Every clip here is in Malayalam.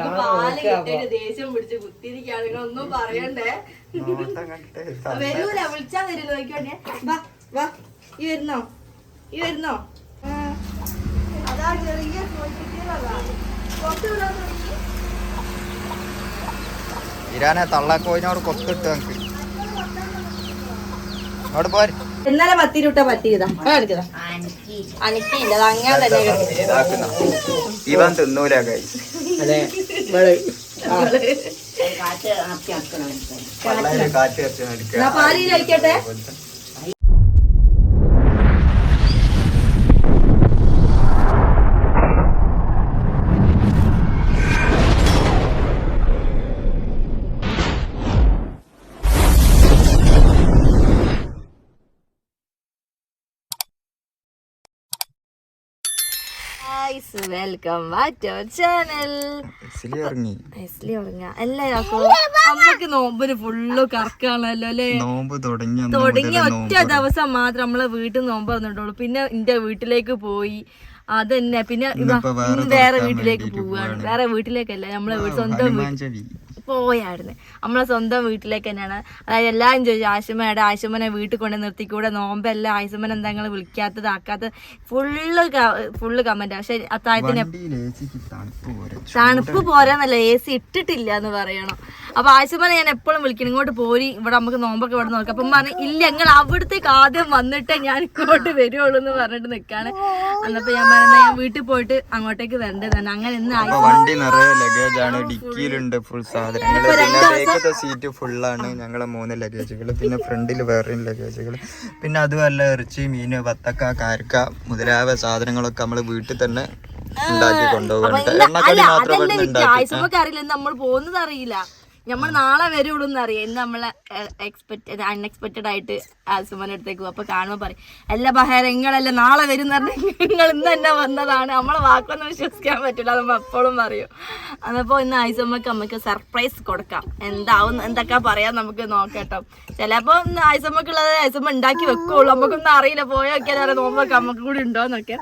പാൽ കിട്ടിയിട്ട് ദേഷ്യം പിടിച്ച് കുത്തിരിക്കാണ് നിങ്ങളൊന്നും പറയണ്ടേ? നോട്ടം കണ്ടിട്ട് വരൂല വിളിച്ചാ വരൂ. നോക്കിക്കോട്ടെ വാ വാ. ഈ വരുന്നോ? ഈ വരുന്നോ? ആ. അതാ ചെറിയ. ഇരാനെ തള്ളക്കോയിനോട് കൊത്തിട്ട് നമുക്ക് അവിടെ പോര്. ഇന്നലെ പത്തി രൂട്ട പറ്റിയതാ കാണിക്കതാ അനക്കില്ല അത് അങ്ങനെ തന്നെ ഇവൻ തിന്നൂല ഒഴിക്കട്ടെ? വെൽക്കം ബാക്ക് ടു ചാനൽ ഐസ്ലി ഉറങ്ങ. എല്ലാവർക്കും അമ്മയ്ക്ക് നോമ്പിന് ഫുള്ള് കറക്കാണല്ലോ അല്ലേ? നോമ്പ് തുടങ്ങിയ മുതൽ ഒറ്റ ദിവസം മാത്രം നമ്മളെ വീട്ടിൽ നോമ്പ് വന്നിട്ടുള്ളൂ പിന്നെ എന്റെ വീട്ടിലേക്ക് പോയി. അതന്നെ. പിന്നെ വേറെ വീട്ടിലേക്ക് പോവാണ്. വേറെ വീട്ടിലേക്കല്ല നമ്മളെ സ്വന്തം പോയായിരുന്നു. നമ്മളെ സ്വന്തം വീട്ടിലേക്ക് തന്നെയാണ്. അതായത് എല്ലാവരും ചോദിച്ചു ആശുമയുടെ ആശുമനെ വീട്ടിൽ കൊണ്ട് നിർത്തിക്കൂടെ? നോമ്പല്ല ആശുമൻ എന്താ നിങ്ങൾ വിളിക്കാത്തത് ആക്കാത്തത്? Full full comment. പക്ഷെ അത്താഴത്തിന് തണുപ്പ് പോരാന്നല്ല എ സി ഇട്ടിട്ടില്ല എന്ന് പറയണം. അപ്പൊ ആശുമനെ ഞാൻ എപ്പോഴും വിളിക്കണം ഇങ്ങോട്ട് പോരി ഇവിടെ നമുക്ക് നോമ്പൊക്കെ ഇവിടെ നോക്കാം. അപ്പം പറഞ്ഞു ഇല്ല ഞങ്ങൾ അവിടത്തേക്ക് ആദ്യം വന്നിട്ടേ ഞാൻ ഇങ്ങോട്ട് വരുവുള്ളൂ എന്ന് പറഞ്ഞിട്ട് നിൽക്കാണ് അന്നപ്പോ ഞാൻ പറഞ്ഞ ഞാൻ വീട്ടിൽ പോയിട്ട് അങ്ങോട്ടേക്ക് വരണ്ടേ? തന്നെ അങ്ങനെ ഇന്ന് വണ്ടി നിറയെ ലഗേജ് ആണ് ഡിക്കിയിലുണ്ട് ഫുൾ സാധനങ്ങൾ സീറ്റ് ഫുള്ളാണ് ഞങ്ങളെ മൂന്ന് ലഗേജുകൾ പിന്നെ ഫ്രണ്ടിൽ വേറെയും ലഗേജുകൾ പിന്നെ അതുമല്ല ഇറച്ചി മീന് വത്തക്ക കാരക്ക മുതലായ സാധനങ്ങളൊക്കെ നമ്മൾ വീട്ടിൽ തന്നെ ഉണ്ടാക്കി കൊണ്ടുപോകുന്നുണ്ട് എണ്ണക്കടി മാത്രം അറിയില്ല നമ്മൾ പോകുന്നത് അറിയില്ല. നമ്മൾ നാളെ വരുള്ളൂ എന്ന് അറിയാം ഇന്ന് നമ്മളെ എക്സ്പെക്ടഡ് അൺഎക്സ്പെക്ടഡ് ആയിട്ട് ആസുമന്റെ അടുത്തേക്ക് പോകും അപ്പൊ കാണുമ്പോ പറയും എല്ലാ ബഹേര നിങ്ങളല്ല നാളെ വരും എന്ന് പറഞ്ഞാൽ നിങ്ങൾ ഇന്ന് തന്നെ വന്നതാണ്. നമ്മളെ വാക്കൊന്നും വിശ്വസിക്കാൻ പറ്റില്ല അത് നമ്മൾ എപ്പോഴും പറയും. അതപ്പോ ഇന്ന് ആയിസമ്മക്ക് നമുക്ക് സർപ്രൈസ് കൊടുക്കാം. എന്താവും എന്തൊക്കെ പറയാം നമുക്ക് നോക്കട്ടോ. ചിലപ്പോ ഇന്ന് ആയിസമ്മക്കുള്ളത് ആയിസമ്മ ഉണ്ടാക്കി വെക്കുള്ളൂ. നമുക്കൊന്നും അറിയില്ല. പോയൊക്കെ നോമ്പൊക്കെ നമുക്ക് കൂടി ഉണ്ടോന്നൊക്കെ.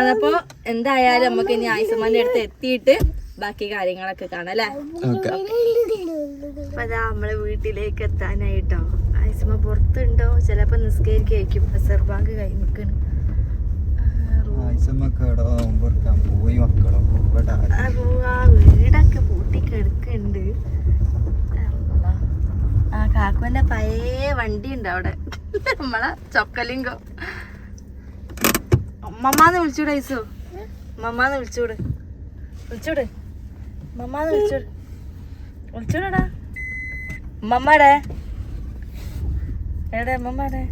അതപ്പോ എന്തായാലും നമുക്ക് ഇനി ആയിസമ്മന്റെ അടുത്ത് എത്തിയിട്ട് ബാക്കി കാര്യങ്ങളൊക്കെ കാണാം അല്ലേ? അപ്പൊ അതാ നമ്മളെ വീട്ടിലേക്ക് എത്താനായിട്ടോ. ആയിസമ്മ പുറത്തുണ്ടോ? ചിലപ്പോ നിസ്കരിക്കായിരിക്കും. റിസർവ് ബാങ്ക് കൈ നിൽക്കണ്. വീടൊക്കെ പൂട്ടി കിടക്കുന്നുണ്ട്. ആ കാക്കുവിന്റെ പഴയ വണ്ടി ഉണ്ട് അവിടെ. നമ്മളെ ചൊക്കലിങ്കോ മമ്മാന്ന് വിളിച്ചൂടെ ഐസു? മമ്മാന്ന് വിളിച്ചൂട്? വിളിച്ചൂട്? മമ്മാന്ന് വിളിച്ചൂട് വിളിച്ചോടാ. മമ്മാടെ. എവിടെ മമ്മാടെ.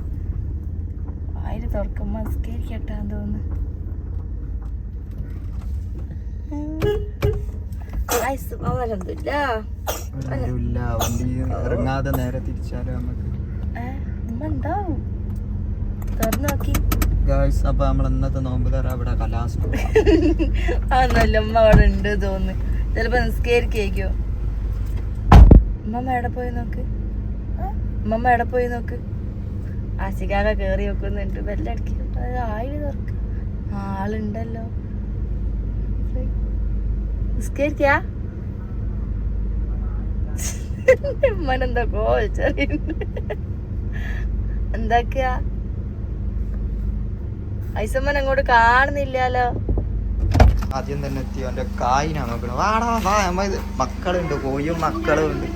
വായിൽ തുറക്കുമ്പോ സ്കരിക്കട്ടാന്ന് തോന്നുന്നു. ഇറങ്ങാതെ നേരെ തിരിച്ചാലോ നമുക്ക്? ഉമ്മ ഉണ്ടാവും തുറന്നു നോക്കി. ഗായ്സ് അപ്പൊ നമ്മൾ ഇന്നത്തെ നോമ്പ് തറ അവിടെ കലാസ് ആ നല്ല ഉമ്മ അവിടെ ഉണ്ട് തോന്നുന്നു. ചിലപ്പോ നിസ്കരിക്കോ ഉമ്മ എവിടെ പോയി നോക്ക്? ഉമ്മ എവിടെ പോയി നോക്ക്? ആശികാക കേറി വെക്കുന്നുണ്ട് ബെല്ലടിക്കും അത് ആയിരം തുറക്ക. ആളുണ്ടല്ലോ. നിസ്കരിക്കാ? ഉമ്മനെന്താ കോച്ചറിയുണ്ട് എന്തൊക്കെയാ ഐസമ്മൻ അങ്ങോട്ട് കാണുന്നില്ലല്ലോ. ആദ്യം തന്നെ എത്തി. അവന്റെ കായിനാ നോക്കണം. വാടാ വാ നമ്മ ഇത് മക്കളുണ്ട് കോയും മക്കളും ഉണ്ട്.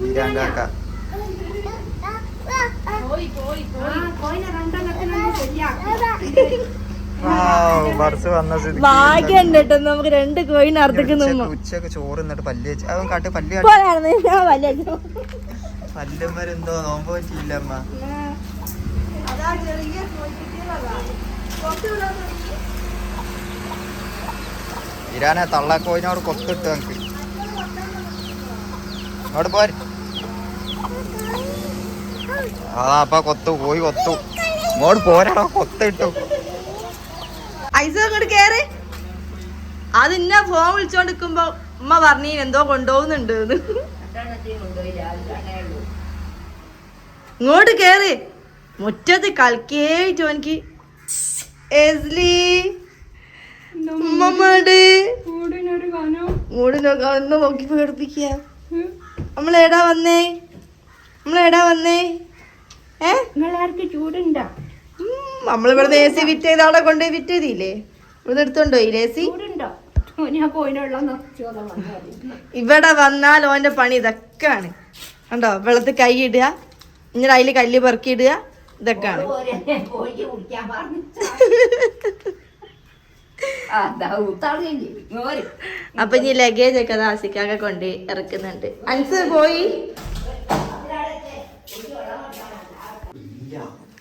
വീരാങ്കാക്ക ബർസ് വന്ന സ്ഥിതിക്ക് ഭാഗ്യം കേട്ടോ. നമുക്ക് രണ്ട് കോയിന് അർദ്ധക്ക് ഉച്ചയ്ക്ക് ഉച്ചയ്ക്ക് ചോറ് എന്നിട്ട് പല്ല് വെച്ച്. അവൻ കാട്ട് പല്ല് കാട്ട്. പല്ലുമ്മര് എന്തോ നോമ്പ് പറ്റിയില്ല അമ്മ. ഇരാനെ തള്ളക്കോയിനോട് കൊത്തിട്ട് നമുക്ക്. അവിടെ പോര്. അതാ അപ്പൊ കൊത്തു പോയി കൊത്തു. ഇങ്ങോട്ട് പോരാടോ കൊത്തിട്ടു. ഐസ അങ്ങോട്ട് കേറി. അത് ഇന്ന ഫോൺ വിളിച്ചോണ്ടിരിക്കുമ്പോ ഉമ്മ പറഞ്ഞു എന്തോ കൊണ്ടുപോകുന്നുണ്ട് ഇങ്ങോട്ട് കേറി. മുറ്റത്ത് കളിക്കേ എനിക്ക് എസ്ലി. ഉമ്മമ്മട്. മൂടി നോക്കാം പേടിപ്പിക്കുക നമ്മളെടാ വന്നേ. നമ്മളെടാ വന്നേ. ഏ? ചൂടുണ്ടോ? ഉം, നമ്മളിവിടുന്ന് എ സി വിറ്റ് ചെയ്ത ആളെ കൊണ്ടുപോയി വിറ്റ് ചെയ്തില്ലേ? ഇവിടുന്ന് എടുത്തോണ്ടോ ഈ എ സി ഇവിടെ വന്നാൽ ഓന്റെ പണി ഇതൊക്കെയാണ്. കണ്ടോ? വെള്ളത്തിൽ കൈ ഇടുക ഇങ്ങനെ അതിൽ കല്ല് പെറുക്കിയിടുക ഇതൊക്കെയാണ്. അപ്പൊ ഇനി ലഗേജ് ഒക്കെ ദാസിക്കാകെ കൊണ്ട് ഇറക്കുന്നുണ്ട്. അൻസ് പോയി?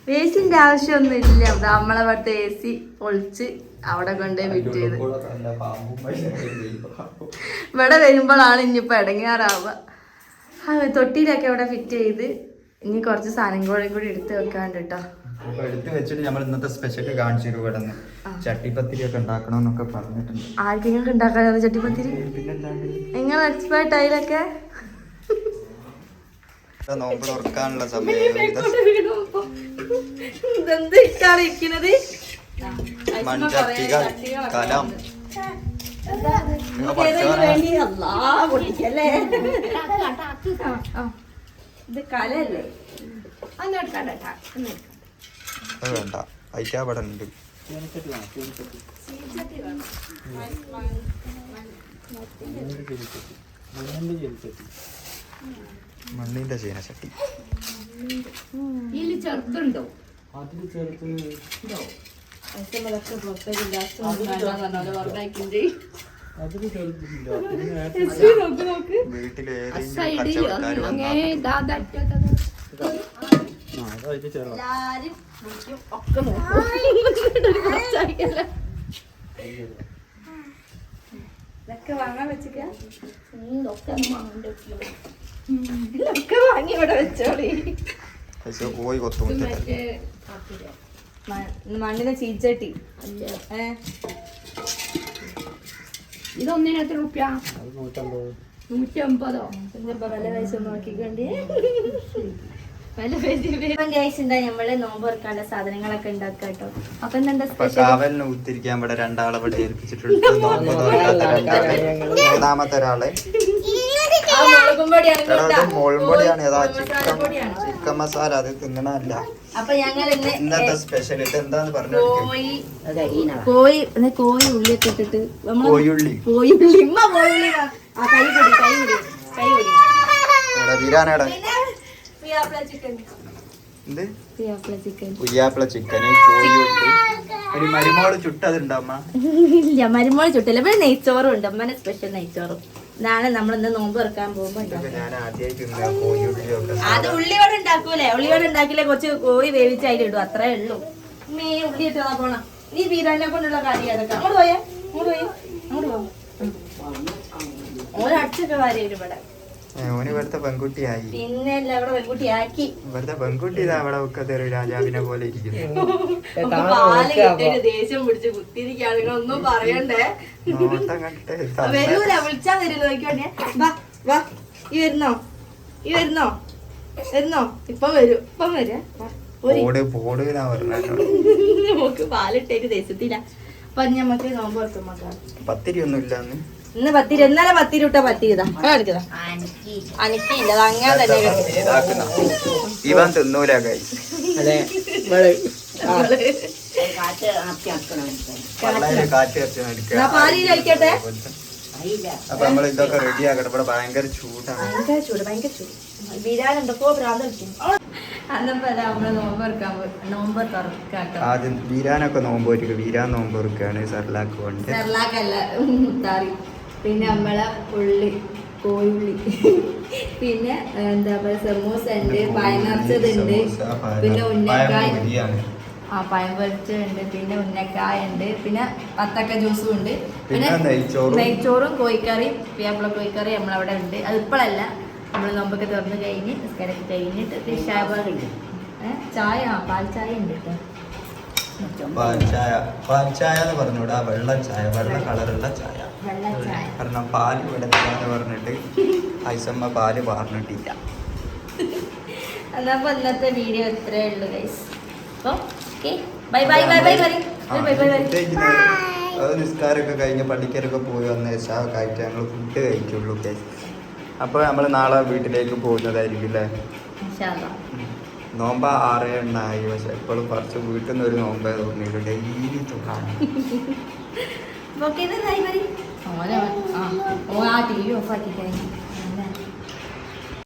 എ സിന്റെ ആവശ്യമൊന്നും ഇല്ല നമ്മളെ ഇവിടുത്തെ എ സി ഒളിച്ച് അവിടെ കൊണ്ട് വിറ്റ് ചെയ്ത്. ഇവിടെ വരുമ്പോഴാണ് ഇനിയിപ്പോ ഇടങ്ങാറാവുക. ആ തൊട്ടിയിലൊക്കെ ഇവിടെ ഫിറ്റ് ചെയ്ത് ഇനി കുറച്ച് സാധനം കൂടെ കൂടി എടുത്ത് വെക്കാണ്ട് കേട്ടോ. എടുത്ത് വെച്ചിട്ട് നമ്മൾ ഇന്നത്തെ സ്പെഷ്യൽ കാണിച്ചു തരും ഇവിടെ ചട്ടിപ്പത്തിരി ഒക്കെ ഉണ്ടാക്കണമെന്നൊക്കെ പറഞ്ഞിട്ടുണ്ട്. ആർക്കെങ്കിലും ഉണ്ടാക്കാനാണ് ചട്ടിപ്പത്തിരി? നിങ്ങൾ എക്സ്പേർട്ട് ആയിലൊക്കെ നോമ്പ് തുറക്കാനുള്ള സമയം. ഇതെന്ത് ഇട്ടാണ് ഇരിക്കുന്നത് മൺചട്ടികൾ കലം? ഇത് കലല്ലേ അത് വേണ്ട. ഐറ്റാ ഇവിടെ ഉണ്ട്. മണ്ണിന്റെ ചീനച്ചട്ടി ഇതിൽ ചെറുത്തുണ്ടോ? എല്ലാരും വിളിക്കും, ഒക്കെ ഇതൊക്കെ വാങ്ങാൻ ഇതൊക്കെ മണ്ണിന്റെ ഇതൊക്കെ വാങ്ങി ഇവിടെ വെച്ചോളി. പക്ഷെ പോയി കൊത്തുമുട്ടില്ല മറ്റേ മ- മണ്ണിന്റെ ചീച്ചട്ടി. ഇതൊന്നിന് എത്ര റുപ്യ? നൂറ്റി അമ്പതോ വില പൈസ നോക്കിക്കൊണ്ട്. നമ്മൾ നോമ്പ് തുറക്കാനുള്ള സാധനങ്ങളൊക്കെ ഉണ്ടാക്കുക കേട്ടോ. അപ്പൊ എന്താ സ്പെഷ്യൽ കാവലിന് ഉത്തിരിക്കാൻ ഇവിടെ രണ്ടാളെ ഇവിടെ ഏൽപ്പിച്ചിട്ടുണ്ട്. നോമ്പ് തുറക്കാത്ത മൂന്നാമത്തെ ഒരാൾ. മുൾപൊടിയാണ് ഏതാ ചിക്കൻ ചിക്കൻ മസാല അത് തിന്നണല്ല അപ്പൊ ഞങ്ങൾ ഇന്നത്തെ സ്പെഷ്യൽ ഇത് എന്താന്ന് പറഞ്ഞു കോഴി ഇട്ടിട്ട് ഉള്ളി ഇമ്മ കോഴി ഉള്ളി ആ കൈ കൂടി കൈ കൂടി കൈ കൂടി എടാ വീരാനേടാ പിയാപ്പിള ചിക്കൻ. എന്ത്? കോയുള്ളി ഒരു മരുമോൾ ചുട്ടതുണ്ടമ്മ ഇല്ല മരുമോൾ ചുട്ടില്ല. നെയ്ച്ചോറും ഉണ്ട്. അമ്മനെ സ്പെഷ്യൽ നെയ്ച്ചോറും. ഇതാണ് നമ്മൾ ഇന്ന് നോമ്പ് തുറക്കാൻ പോകുമ്പോ അത് ഉള്ളിവട ഉണ്ടാക്കൂലേ? ഉള്ളിവട ഉണ്ടാക്കില്ലേ കുറച്ച് കോഴി വേവിച്ച് അതിലിടും അത്രേ ഉള്ളൂ. നീ ഉള്ളി ഇട്ട് നോക്കണം നീ ബീരാനെ കൊണ്ടുള്ള കാര്യം അതൊക്കെ അങ്ങോട്ട് പോയേ. അങ്ങോട്ട് പോയേ. അങ്ങോട്ട് പോ ഓരോ അടിച്ചൊക്കെ കാര്യം ഇവിടെ. ഓന് ഇവിടുത്തെ പെൺകുട്ടിയായി. പിന്നെ പെൺകുട്ടി ഇതാ അവിടെ ഒക്കെ ഒരു രാജാവിനെ പോലെ ഇരിക്കുന്നു. ദേഷ്യം പിടിച്ച് കുത്തിരിക്കാണ് നിങ്ങൾ ഒന്നും പറയണ്ടേ? നോട്ടം കണ്ടിട്ട് തന്നെ. വരൂല വിളിച്ചാ വരൂല. നോക്കിയോണ്ടേ വാ വാ. ഈ വരുന്നോ? ഈ വരുന്നോ? വരുന്നോ? ഇപ്പം വരും ഇപ്പം വരാ. പോട് പോട് പറഞ്ഞോ നമുക്ക് പാലിട്ടേക്ക് ദേശത്തില്ല അപ്പൊ നമുക്ക് നോമ്പ് വെക്കും പത്തിരി ഒന്നും ഇല്ലാന്ന് ഇന്ന് പത്തിരി ഇന്നലെ പത്തിരി ഇട്ട പത്തിരി ഇതാ എടുക്കതാ അനക്കില്ല അത് അങ്ങനെ തന്നെ ഇവൻ തിന്നൂല അപ്പൊ നമ്മൾ ഇതൊക്കെ റെഡി ആക്കട്ടെ ഇവിടെ ഭയങ്കര ചൂടാണ് ഭയങ്കര ചൂട് ഭയങ്കര ആദ്യം വീരാനൊക്കെ നോമ്പ് വീരാൻ നോമ്പ് ഒരുക്കാണ് സർലാക്ക് കൊണ്ട് സർലാക്കല്ല മുത്താറി പിന്നെ നമ്മളെ ഉള്ളി കോഴിയുള്ളി. പിന്നെ എന്താ പറയുക സമൂസ ഉണ്ട് ഉണ്ട് പിന്നെ ഉന്നക്കായ. ആ പഴം പൊരിച്ചുണ്ട് പിന്നെ ഉന്നക്കായ ഉണ്ട് പിന്നെ പത്തക്ക ജ്യൂസും ഉണ്ട്. പിന്നെ നെയ്ച്ചോറും. കോഴിക്കറിയും പിയാപ്പിള കോഴിക്കറി നമ്മളവിടെ ഉണ്ട്. അത് ഇപ്പോഴല്ല നമ്മൾ നോമ്പൊക്കെ തുറന്ന് കഴിഞ്ഞ് നിസ്കാരമൊക്കെ കഴിഞ്ഞിട്ട് ഫിഷാബ് ഉണ്ട്. ചായ ആ പാൽ ചായ ഉണ്ട് കേട്ടോ പാൽ ചായ. പാൽ ചായ എന്ന് പറഞ്ഞൂടാ. വെള്ള ചായ വെള്ള കളറുള്ള ചായ. കാരണം പാൽ ഇവിടെ എന്ന് പറഞ്ഞിട്ട് ഐസമ്മ പാൽ പറഞ്ഞിട്ടില്ല എന്നാ ഇന്നത്തെ വീഡിയോ ഇത്രേ ഉള്ളൂ guys bye bye bye bye bye bye bye bye അത് നിസ്കാരമൊക്കെ കഴിഞ്ഞ് പള്ളിക്കരൊക്കെ പോയി വന്ന ശേഷം കഴിച്ച് ഞങ്ങൾ ഫുഡ് കഴിക്കുള്ളൂ. അപ്പോൾ നമ്മൾ നാളെ വീട്ടിലേക്ക് പോകുന്നതായിരിക്കും അല്ലേ? നോമ്പ ആറേ എണ്ണായി. പക്ഷെ എപ്പോഴും കുറച്ച് വീട്ടിൽ നിന്ന് ഒരു നോമ്പേ തോന്നിയില്ല ഡെയിലി തുള്ളാണ് ഓക്കെ ഓ ആ ടി വി ഓഫ് ആക്കി കഴിഞ്ഞു